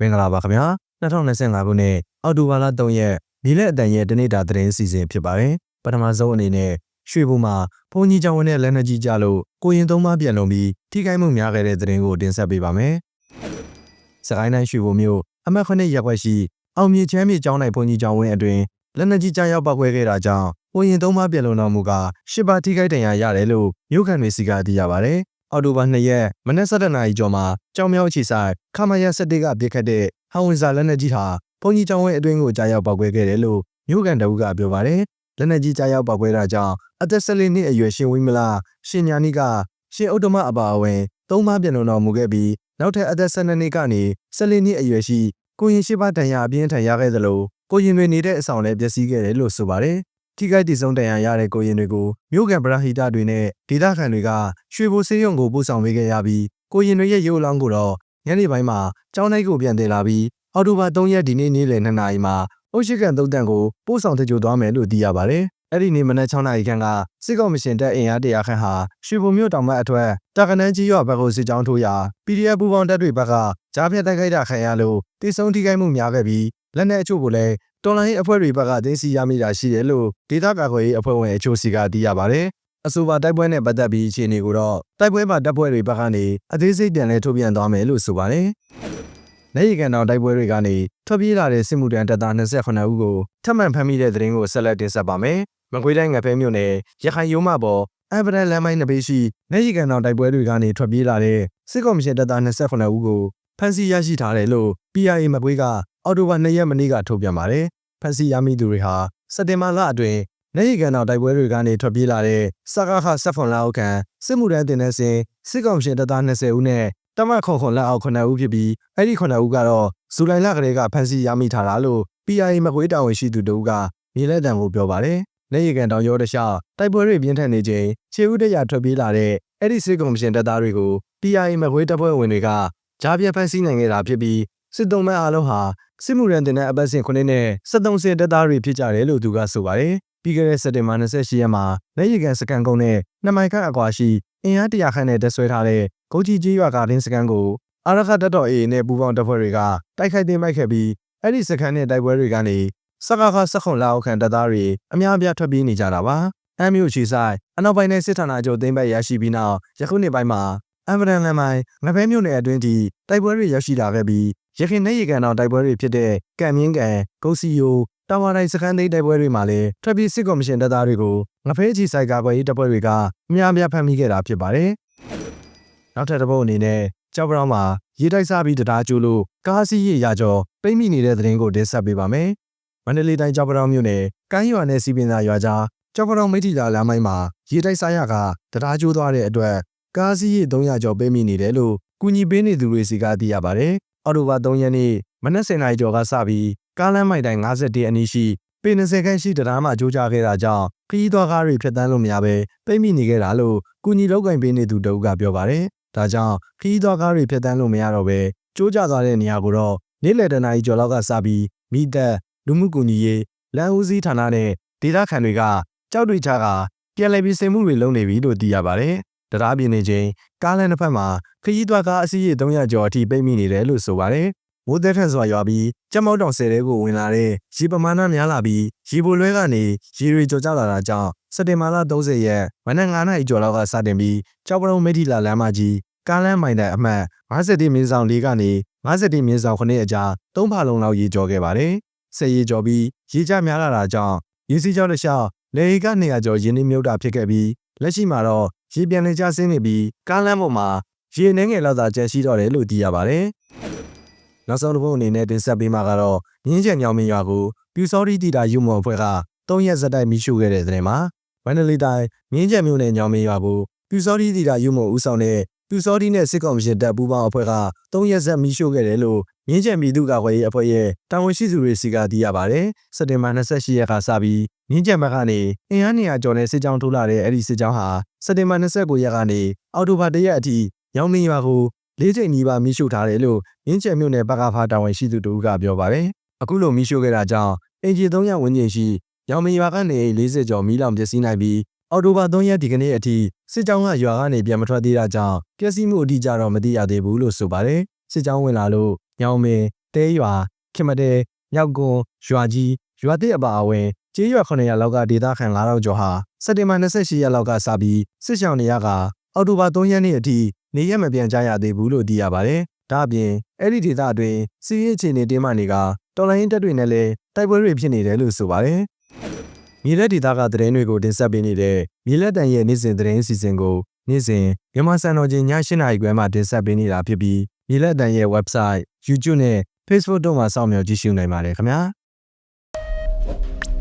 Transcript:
မင်္ဂလာပါခင်ဗျာ2025ခုနှစ်အောက်တိုဘာလ3ရက်ဒီလက်အတန်ရဲ့တနေ့တာသတင်းစီစဉ်ဖြစ်ပါတယ်ပထမဆုံးအနေနဲ့ရွှေဘုံမှာဘုံကြီးကျောင်းဝင်တဲ့လက်နက်ကြီးကြလို့ကိုရင်သုံးပါးပြန်လုံပြီးထိခိုက်မှုများခဲ့တဲ့သတင်းကိုတင်ဆက်ပေးပါမယ်စကိုင်းတိုင်းရွှေဘုံမြို့အမတ်ခနစ်ရပ်ွက်ရှိအောင်မြေချမ်းမြေကျောင်းနိုင်ဘုံကြီးကျောင်းဝင်းအတွင်လက်နက်ကြီးကြားရောက်ပောက်ခွဲခဲ့တာကြောင့်ကိုရင်သုံးပါးပြန်လုံတော်မူကရှစ်ပါးထိခိုက်ဒဏ်ရာရတယ်လို့မြို့ခံတွေစီကသိရပါတယ် အော်တိုဘာ2ရက်မနက်7:00နာရီကျော်မှာကြောင်မြောက်ချီဆိုင်ခမရ7ကပြစ်ခတ်တဲ့ဟောင်ဝင်စာလက်နက်ကြီးဟာဘုံကြီးကျောင်းဝဲအတွင်းကိုကြားရောက်ပောက်ကွဲခဲ့တယ်လို့မြို့ကန်တအုပ်ကပြောပါတယ်။လက်နက်ကြီးကြားရောက်ပောက်ကွဲတာကြောင့်အသက်14နှစ်အရွယ်ရှင်ဝင်းမလာရှင်ညာနီကရှင်ဥတ္တမအပါအဝင်သုံးပါးပြန်လုံတော်မူခဲ့ပြီးနောက်ထပ်အသက်12နှစ်ကနေ14နှစ်အရွယ်ရှိကိုရင်ရှိပါတန်ရာအပြင်းထန်ရခဲ့သလိုကိုရင်တွေနေတဲ့အဆောင်လည်းပျက်စီးခဲ့တယ်လို့ဆိုပါတယ်။ ထိခိုက်တည်ဆုံးတန်ရာရတဲ့ကိုရင်တွေကိုမြို့ကန်ပရဟိတတွေနဲ့ဒေသခံတွေကရွှေဘိုစေးရုံကိုပို့ဆောင်ပေးခဲ့ရပြီးကိုရင်တွေရဲ့ရုပ်လောင်းကိုတော့ညနေပိုင်းမှာကျောင်းတိုက်ကိုပြန်တင်လာပြီးအော်တိုဘာ3ရက်ဒီနေ့နေ့လယ်2နာရီမှာအုတ်ရှိကန်သုံးတန်ကိုပို့ဆောင်တကြိုသွားမယ်လို့သိရပါတယ်။အဲ့ဒီနေ့မနက်6နာရီခန့်ကစစ်ကောင်မရှင်တပ်အင်အားတရာခန့်ဟာရွှေဘုံမြို့တောင်ဘက်အထွက်တာကနန်းကြီးရွာဘက်ကိုစစ်ကြောင်းထိုးရာ PDF ပူးပေါင်းတပ်တွေဘက်ကကြားဖြတ်တိုက်ခိုက်တာခံရလို့တိစုံထိခိုက်မှုများခဲ့ပြီးလက်နက်အချို့ကိုလည်း တော်လိုင်းအဖွဲ့တွေဘက်ကသိမ်းဆည်းရမိတာရှိတယ်လို့ဒေသကာကွယ်ရေးအဖွဲ့ဝင်အချို့စီကသိရပါတယ်။အဆိုပါတိုက်ပွဲနဲ့ပတ်သက်ပြီးအခြေအနေကိုတော့တိုက်ပွဲမှာတပ်ဖွဲ့တွေဘက်ကနေအသေးစိတ်ပြန်လဲထုတ်ပြန်သွားမယ်လို့ဆိုပါတယ်။နေရီကန်တော်တိုက်ပွဲတွေကနေထွက်ပြေးလာတဲ့စစ်မှုထမ်းတပ်သား28ဦးကိုထပ်မံဖမ်းမိတဲ့သတင်းကိုဆက်လက်တင်ဆက်ပါမယ်။မကွေးတိုင်းငဖဲမြို့နယ်ရခိုင်ရိုးမပေါ်အဗရန်လမ်းမိုင်းနှစ်ပေရှိနေရီကန်တော်တိုက်ပွဲတွေကနေထွက်ပြေးလာတဲ့စစ်ကော်မရှင်တပ်သား28ဦးကိုဖမ်းဆီးရရှိထားတယ်လို့ PIA မကွေးက အော်တိုဘာ2ရက်မနေ့ကထုတ်ပြန်ပါတယ်။ဖမ်းဆီးရမိသူတွေဟာစက်တင်ဘာလအတွင်းနေရီကန်တော်တိုက်ပွဲတွေကနေထွက်ပြေးလာတဲ့စကားခဆက်ဖွန်လာအောက်ခံစစ်မှုထမ်းတင်တဲ့စဉ်စစ်ကောင်ရှင်တပ်သား20ဦးနဲ့တမတ်ခွန်ခွန်လက်အောက်9ဦးဖြစ်ပြီးအဲ့ဒီ9ဦးကတော့ဇူလိုင်လကလေးကဖမ်းဆီးရမိထားတာလို့ PIA မကွေးတာဝန်ရှိသူတို့ကမြေလက်တံကိုပြောပါတယ်။နေရီကန်တောင်ရောတခြားတိုက်ပွဲတွေပြင်းထန်နေချိန်ခြေဦးတရထွက်ပြေးလာတဲ့အဲ့ဒီစစ်ကောင်ရှင်တပ်သားတွေကို PIA မကွေးတပ်ဖွဲ့ဝင်တွေကကြားပြတ်ဖမ်းဆီးနိုင်ခဲ့တာဖြစ်ပြီးစစ်တုံးမဲ့အားလုံးဟာ စစ်မှုရန်တင်တဲ့အပတ်စဉ်ခုနှစ်နဲ့73ဆင်တပ်သားတွေဖြစ်ကြတယ်လို့သူကဆိုပါတယ်။ပြီးခဲ့တဲ့စက်တင်ဘာ28ရက်မှာလက်ရကန်စကန်ကုန်းနဲ့နှစ်မိုင်ခန့်အကွာရှိအင်အားတရာခန့်နဲ့တက်ဆွဲထားတဲ့ဂုတ်ကြီးကြီးရွာကတင်းစကန်ကိုအာရခတ်တပ်တော် AA နဲ့ပူးပေါင်းတပ်ဖွဲ့တွေကတိုက်ခိုက်သိမ်းပိုက်ခဲ့ပြီးအဲ့ဒီစကန်နဲ့တိုက်ပွဲတွေကနေစကားခစခုံလာအောက်ခံတပ်သားတွေအများအပြားထွက်ပြေးနေကြတာပါ။အမ်မျိုးချီဆိုင်အနောက်ပိုင်းနဲ့စစ်ဌာနချုပ်သိမ်းပိုက်ရရှိပြီးနောက်ယခုနှစ်ပိုင်းမှာအမ်ဗရန်လန်မိုင်ငပဲမြို့နယ်အတွင်းထိတိုက်ပွဲတွေရောက်ရှိလာခဲ့ပြီး ရခိုင်နဲ့ရေကန်တော်တိုက်ပွဲတွေဖြစ်တဲ့ကံမြင့်ကန်ဂုတ်စီယိုတာဝါတိုင်းစခန်းသိမ်းတိုက်ပွဲတွေမှာလည်းထွက်ပြေးစစ်ကော်မရှင်တပ်သားတွေကိုငဖဲကြီးဆိုင်ကာကွယ်ရေးတပ်ဖွဲ့တွေကအများအပြားဖမ်းမိခဲ့တာဖြစ်ပါတယ်။နောက်ထပ်တစ်ပုတ်အနေနဲ့ကြောက်ပြောင်းမှာရေတိုက်စားပြီးတရားကျိုးလို့ကားစီးရရကြောပိတ်မိနေတဲ့သတင်းကိုတင်ဆက်ပေးပါမယ်။မန္တလေးတိုင်းကြောက်ပြောင်းမြို့နယ်ကိုင်းရွာနဲ့စီပင်သာရွာကြားကြောက်ပြောင်းမိထီလာလမ်းမိုင်းမှာရေတိုက်စားရကတရားကျိုးသွားတဲ့အတွက်ကားစီးရ300ကျော်ပိတ်မိနေတယ်လို့ကူညီပေးနေသူတွေစီကသိရပါတယ်။ အော်တိုဘာ3ရက်နေ့မနက်7:00နာရီကျော်ကစပြီးကားလမ်းမိုက်တိုင်း51အနီးရှိပေ20ခန့်ရှိတရားမှကြိုးကြခဲ့တာကြောင့်ခရီးသွားကားတွေဖြတ်တန်းလို့မရဘဲပိတ်မိနေခဲ့တာလို့ကုညီလောက်ကင်ပေးနေသူတအုပ်ကပြောပါတယ်။ဒါကြောင့်ခရီးသွားကားတွေဖြတ်တန်းလို့မရတော့ဘဲကြိုးကြသွားတဲ့နေရာကိုတော့နေ့လယ်တနာရီကျော်လောက်ကစပြီးမိသက်လူမှုကူညီရေးလမ်းဦးစီးဌာနနဲ့ဒေသခံတွေကကြောက်တွေချကပြန်လည်ပြီးစင်မှုတွေလုပ်နေပြီလို့သိရပါတယ်။ တရားပြင်းနေချိန်ကားလမ်းတစ်ဖက်မှာခရီးသွားကားအစီးရေ300ကျော်အထိပိတ်မိနေတယ်လို့ဆိုပါတယ်။မိုးသက်ထက်စွာရွာပြီးကြက်မောက်တောင်ဆယ်တဲကိုဝင်လာတဲ့ရေပမာဏများလာပြီးရေပိုလွဲကနေရေတွေကြော်ကျလာတာကြောင့်စက်တင်ဘာလ30ရက်မနက်9နာရီကျော်လောက်ကစတင်ပြီးကြောက်ပရုံမိထီလာလမ်းမကြီးကားလမ်းမိုင်တိုင်အမှတ်50မြင်းဆောင်၄ကနေ50မြင်းဆောင်9အကြား၃ဖာလုံးလောက်ရေကျော်ခဲ့ပါတယ်။ဆက်ရေကျော်ပြီးရေကျများလာတာကြောင့်ရေစီးကြောင်းတစ်လျှောက်လေရီကနေရာကျော်ရင်းနှီးမြုပ်တာဖြစ်ခဲ့ပြီးလက်ရှိမှာတော့ရေပြန်လည်ကျဆင်းနေပြီးကားလမ်းပေါ်မှာရေနှဲငယ်လောက်သာကျန်ရှိတော့တယ်လို့သိရပါတယ်။နောက်ဆုံးတစ်ပုဒ်အနေနဲ့တင်ဆက်ပေးမှာကတော့မြင်းကျန်ညောင်မင်းရွာကိုပြူစောတိတီတာယူမော်ဖွဲ့က၃ရက်ဇက်တိုက်မိရှုခဲ့တဲ့တဲ့မှာဝမ်နလီတိုင်းမြင်းကျန်မြို့နယ်ညောင်မင်းရွာကိုပြူစောတိတီတာယူမော်ဦးဆောင်တဲ့ပြူစောတိနဲ့စစ်ကောင်ရှင်တပ်ပူးပေါင်းအဖွဲ့က၃ရက်ဇက်မိရှုခဲ့တယ်လို့ မြင်းကျန်ပြည်သူ့ကာကွယ်ရေးအဖွဲ့ရဲ့တာဝန်ရှိသူတွေစီကသိရပါတယ်။စက်တင်ဘာ28ရက်ကစပြီးမြင်းကျန်ဘက်ကနေအင်အားနေရာကျော်နဲ့စစ်ကြောင်းထိုးလာတဲ့အဲ့ဒီစစ်ကြောင်းဟာစက်တင်ဘာ29ရက်ကနေအောက်တိုဘာ1ရက်အထိညောင်မင်းရွာကိုလေးချိန်နီးပါးမိရှုထားတယ်လို့ရင်းကျယ်မြို့နယ်ပကဖာတာဝန်ရှိသူတို့ကပြောပါတယ်။အခုလိုမိရှုခဲ့တာကြောင့်အင်ဂျီ300ဝန်းကျင်ရှိရောင်မရွာကနေ40ကျော်မီးလောင်ပျက်စီးနိုင်ပြီးအော်တိုဘာ3ရက်ဒီကနေ့အထိစစ်ကြောင်းကရွာကနေပြန်မထွက်သေးတာကြောင့်ပျက်စီးမှုအတိအကျတော့မသိရသေးဘူးလို့ဆိုပါတယ်။ စစ်ကြောင်းဝင်လာလို့ညောင်မင်းတဲရွာခင်မတဲမြောက်ကွန်ရွာကြီးရွာတိအပါအဝင်ကျေးရွာ900လောက်ကဒေသခံ9000ကျော်ဟာစက်တင်ဘာ28ရက်လောက်ကစပြီးစစ်ရှောင်နေရကအောက်တိုဘာ3ရက်နေ့အထိနေရက်မပြန်ကြရသေးဘူးလို့သိရပါတယ်။ဒါအပြင်အဲ့ဒီဒေသအတွင်းစီးရဲအခြေအနေတင်းမာနေကတော်လိုင်းတက်တွေနဲ့လည်းတိုက်ပွဲတွေဖြစ်နေတယ်လို့ဆိုပါတယ်။မြေလက်ဒေသကသတင်းတွေကိုတင်ဆက်ပေးနေတဲ့မြေလက်တန်ရဲ့နေ့စဉ်သတင်းအစီအစဉ်ကိုနေ့စဉ်မြန်မာစံတော်ချိန်ည7:00နာရီခွဲမှာတင်ဆက်ပေးနေတာဖြစ်ပြီး မြေလက်တန်ရဲ့ website, YouTube နဲ့ Facebook တို့မှာစောင့်မျှော်ကြည့်ရှုနိုင်ပါတယ်ခင်ဗျာ။